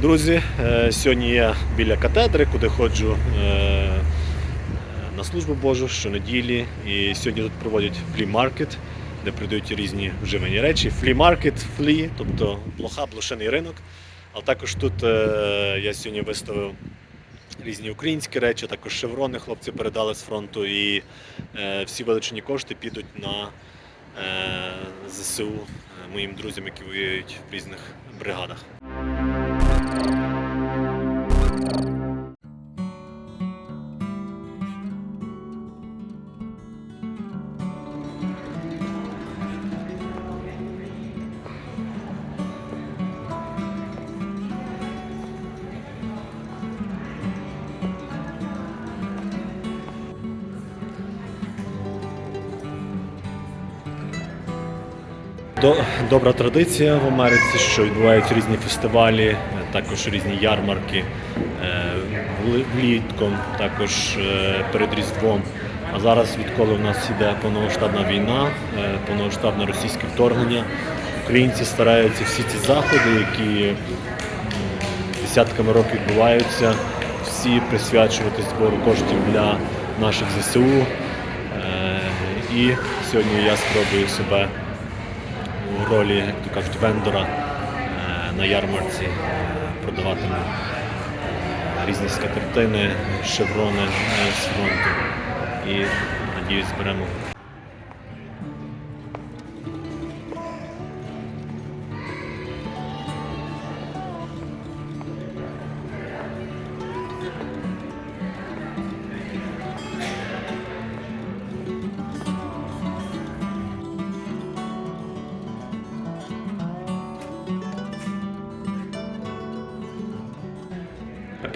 Друзі, е, сьогодні я біля катедри, куди ходжу е, на службу Божу щонеділі. І сьогодні тут проводять флі-маркет, де продають різні вживані речі. Флі-маркет, флі, тобто блоха, блошиний ринок. Але також тут е, я сьогодні виставив різні українські речі, також шеврони хлопці передали з фронту. І всі вилучені кошти підуть на ЗСУ моїм друзям, які воюють в різних бригадах. Добра традиція в Америці, що відбуваються різні фестивалі, е, також різні ярмарки е, влітком, також е, перед Різдвом. А зараз, відколи в нас йде повномасштабна війна, повномасштабне російське вторгнення, українці стараються всі ці заходи, які десятками років відбуваються, всі присвячувати збору коштів для наших ЗСУ. І сьогодні я спробую себе у ролі, як то кажуть, вендора е, на ярмарці е, продаватиму е, різні скатертини, шеврони з фронту. І надіюсь, зберемо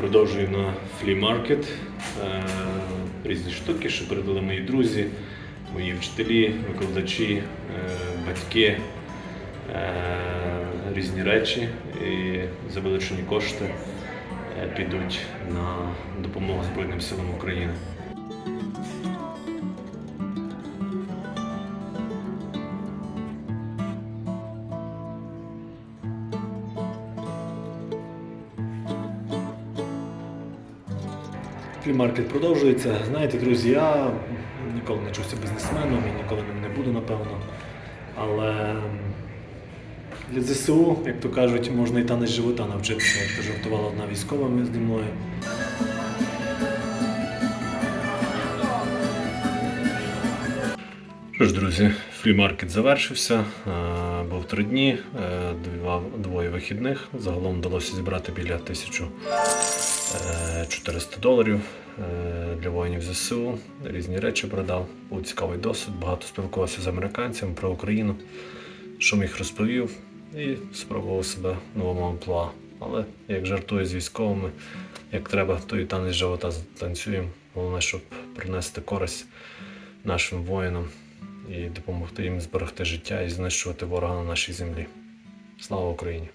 продовжую на флі-маркет. Е, Різні штуки, що передали мої друзі, мої вчителі, викладачі, е, батьки, е, різні речі і за вилучені кошти підуть на допомогу Збройним силам України. Флімаркет продовжується. Знаєте, друзі, я ніколи не чувся бізнесменом і ніколи ним не буду, напевно. Але для ЗСУ, як то кажуть, можна і танець живота навчитися, як то жартувала одна військова зі мною. Що ж, друзі, флімаркет завершився. Е, Був три дні, е, двоє вихідних. Загалом вдалося зібрати біля 1400 доларів е, для воїнів ЗСУ. Різні речі продав. Був цікавий досвід. Багато спілкувався з американцями про Україну, що міг розповів, і спробував себе новому амплуа. Але як жартую з військовими, як треба, то і танець живота танцюємо. Головне, щоб принести користь нашим воїнам і допомогти їм зберегти життя і знищувати ворога на нашій землі. Слава Україні!